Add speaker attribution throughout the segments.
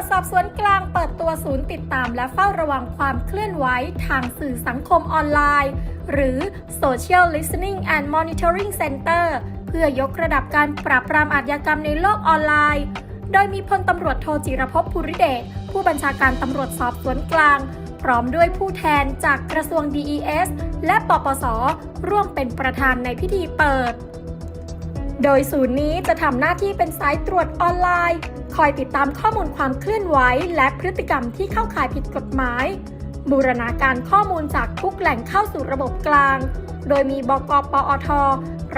Speaker 1: จสอบสวนกลางเปิดตัวศูนย์ติดตามและเฝ้าระวังความเคลื่อนไหวทางสื่อสังคมออนไลน์ หรือ Social Listening and Monitoring Center เพื่อยกระดับการปราบปรามอาชญากรรมในโลกออนไลน์ โดยมีพลตำรวจโทจิรพภูริเดชผู้บัญชาการตำรวจสอบสวนกลาง พร้อมด้วยผู้แทนจากกระทรวง DES และปปส ร่วมเป็นประธานในพิธีเปิด โดยศูนย์นี้จะทำหน้าที่เป็นสายตรวจออนไลน์ คอยติดตามข้อมูลความเคลื่อนไหวและพฤติกรรมที่เข้าข่ายผิดกฎหมาย บูรณาการข้อมูลจากทุกแหล่งเข้าสู่ระบบกลาง โดยมีบกปอท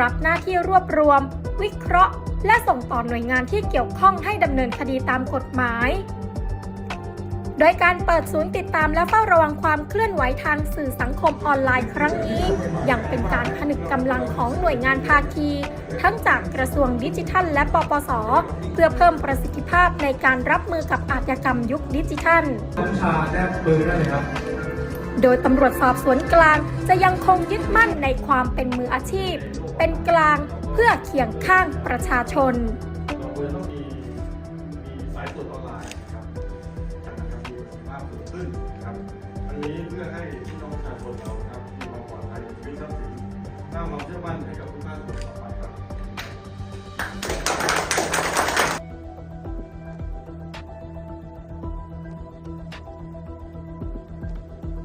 Speaker 1: รับหน้าที่รวบรวม วิเคราะห์ และส่งต่อหน่วยงานที่เกี่ยวข้องให้ดำเนินคดีตามกฎหมาย โดยการเปิดศูนย์ติดตามและเฝ้าระวังความเคลื่อนไหวทางสื่อสังคมออนไลน์ครั้งนี้ ยังเป็นการผนึกกำลังของหน่วยงานภาคี ทั้งจากกระทรวงดิจิทัล และปปส เพื่อเพิ่มประสิทธิภาพในการรับมือกับอาชญากรรมยุคดิจิทัล
Speaker 2: ชาแนบมือได้เลยครับ
Speaker 1: โดยตำรวจสอบสวนกลางจะยังคงยึดมั่นในความเป็นมืออาชีพ เป็นกลางเพื่อเคียงข้างประชาชน
Speaker 2: นี้เพื่อให้พี่น้องประชาชนเราครับมีความปลอดภัยมีทรัพย์สินสร้างความเชื่อมั่นให้กับทุกภาคส่วน